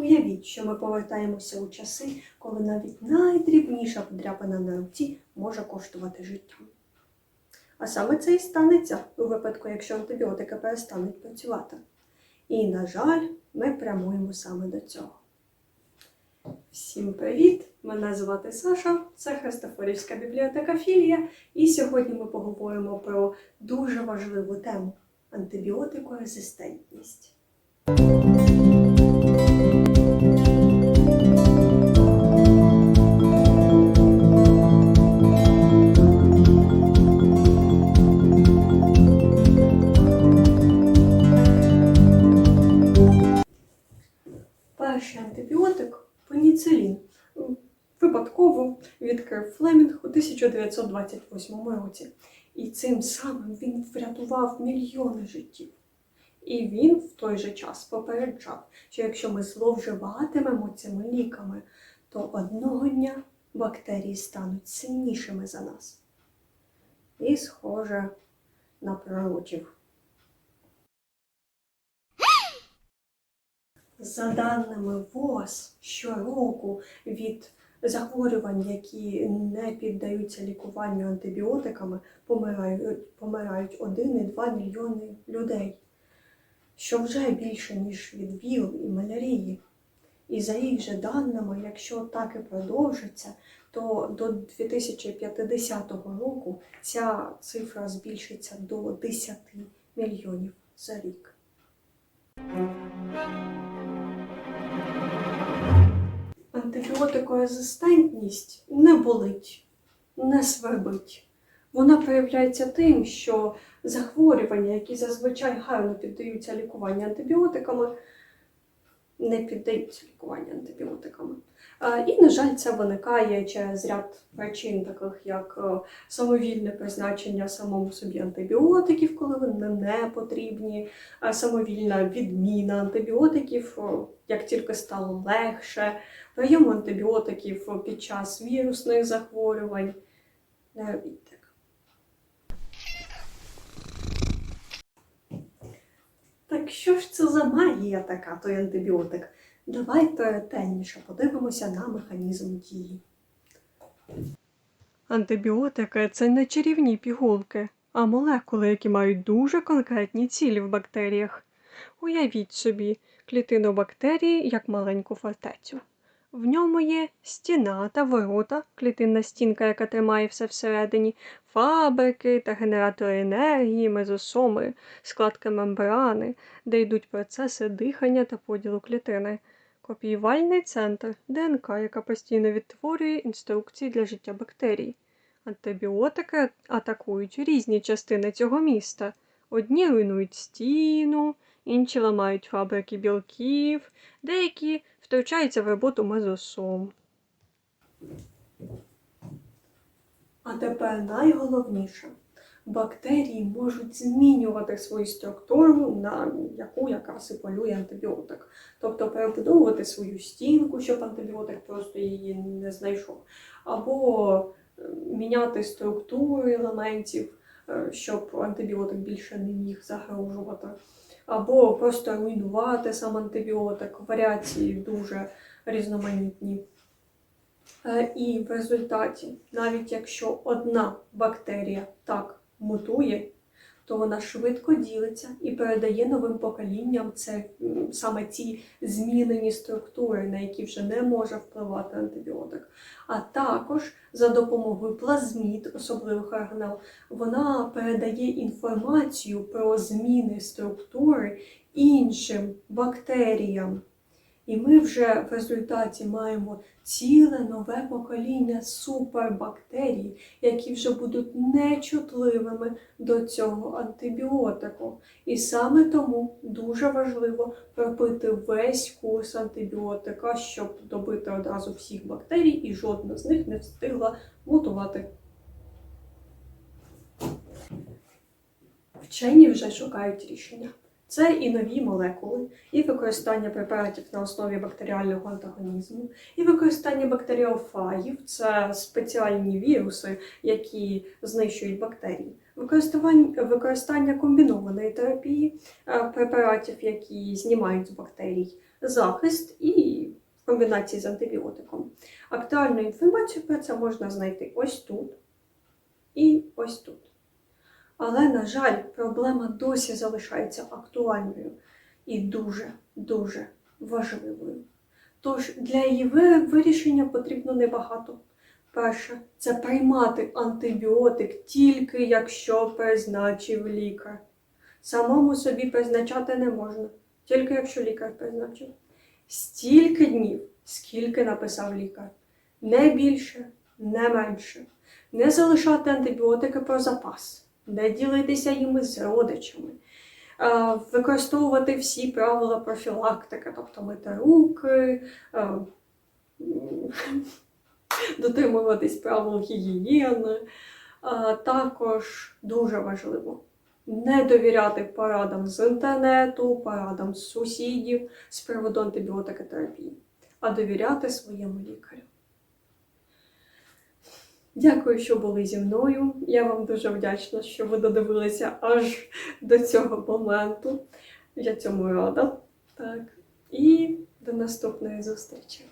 Уявіть, що ми повертаємося у часи, коли навіть найдрібніша подряпина на руці може коштувати життя. А саме це і станеться у випадку, якщо антибіотики перестануть працювати. І, на жаль, ми прямуємо саме до цього. Всім привіт! Мене звати Саша, це Христофорівська бібліотека Філія, і сьогодні ми поговоримо про дуже важливу тему антибіотикорезистентність. Антибіотик пеніцилін. Випадково відкрив Флемінг у 1928 році. І цим самим він врятував мільйони життів. І він в той же час попереджав, що якщо ми зловживатимемо цими ліками, то одного дня бактерії стануть сильнішими за нас. І схоже на пророчів. За даними ВОЗ, щороку від захворювань, які не піддаються лікуванню антибіотиками, помирають, помирають 1,2 мільйони людей, що вже більше, ніж від ВІЛ і малярії. І за їх же даними, якщо так і продовжиться, то до 2050 року ця цифра збільшиться до 10 мільйонів за рік. Антибіотикорезистентність не болить, не свербить. Вона проявляється тим, що захворювання, які зазвичай гарно піддаються лікуванню антибіотиками, не піддаються лікуванню антибіотиками. І, на жаль, це виникає через ряд причин, таких як е, самовільне призначення самому собі антибіотиків, коли вони не потрібні, самовільна відміна антибіотиків, як тільки стало легше, прийом антибіотиків під час вірусних захворювань. Не робіть так. Що ж це за магія така, той антибіотик? Давайте ретельніше подивимося на механізм дії. Антибіотики це не чарівні пігулки, а молекули, які мають дуже конкретні цілі в бактеріях. Уявіть собі клітину бактерії як маленьку фортецю. В ньому є стіна та ворота, клітинна стінка, яка тримає все всередині, фабрики та генератори енергії, мезосоми, складки мембрани, де йдуть процеси дихання та поділу клітини, копіювальний центр ДНК, яка постійно відтворює інструкції для життя бактерій. Антибіотики атакують різні частини цього міста. Одні руйнують стіну, інші ламають фабрики білків, деякі втручаються в роботу мезосом. А тепер найголовніше. Бактерії можуть змінювати свою структуру, на яку якраз і полює антибіотик. Тобто перебудовувати свою стінку, щоб антибіотик просто її не знайшов, або е, міняти структуру елементів, е, щоб антибіотик більше не міг загрожувати, або просто руйнувати сам антибіотик. Варіації дуже різноманітні. Е, І в результаті, навіть якщо одна бактерія так мутує, то вона швидко ділиться і передає новим поколінням це саме ці змінені структури, на які вже не може впливати антибіотик. А також за допомогою плазмід, особливих органел, вона передає інформацію про зміни структури іншим бактеріям. І ми вже в результаті маємо ціле нове покоління супербактерій, які вже будуть нечутливими до цього антибіотику. І саме тому дуже важливо пропити весь курс антибіотика, щоб добити одразу всіх бактерій, і жодна з них не встигла мутувати. Вчені вже шукають рішення. Це і нові молекули, і використання препаратів на основі бактеріального антагонізму, і використання бактеріофагів це спеціальні віруси, які знищують бактерії. Використання, комбінованої терапії, е, препаратів, які знімають з бактерій захист, і в комбінації з антибіотиком. Актуальну інформацію про це можна знайти ось тут і ось тут. Але, на жаль, проблема досі залишається актуальною і дуже-дуже важливою. Тож для її вирішення потрібно небагато. Перше, це приймати антибіотик тільки якщо призначив лікар. Самому собі призначати не можна, тільки якщо лікар призначив. Стільки днів, скільки написав лікар. Не більше, не менше. Не залишати антибіотики про запас, не ділитися їми з родичами, е, використовувати всі правила профілактики, тобто мити руки, е, дотримуватись правил гігієни. Також дуже важливо не довіряти порадам з інтернету, порадам з сусідів з приводу антибіотикотерапії, а довіряти своєму лікарю. Дякую, що були зі мною. Я вам дуже вдячна, що ви додивилися аж до цього моменту. Я цьому рада. Так. І до наступної зустрічі.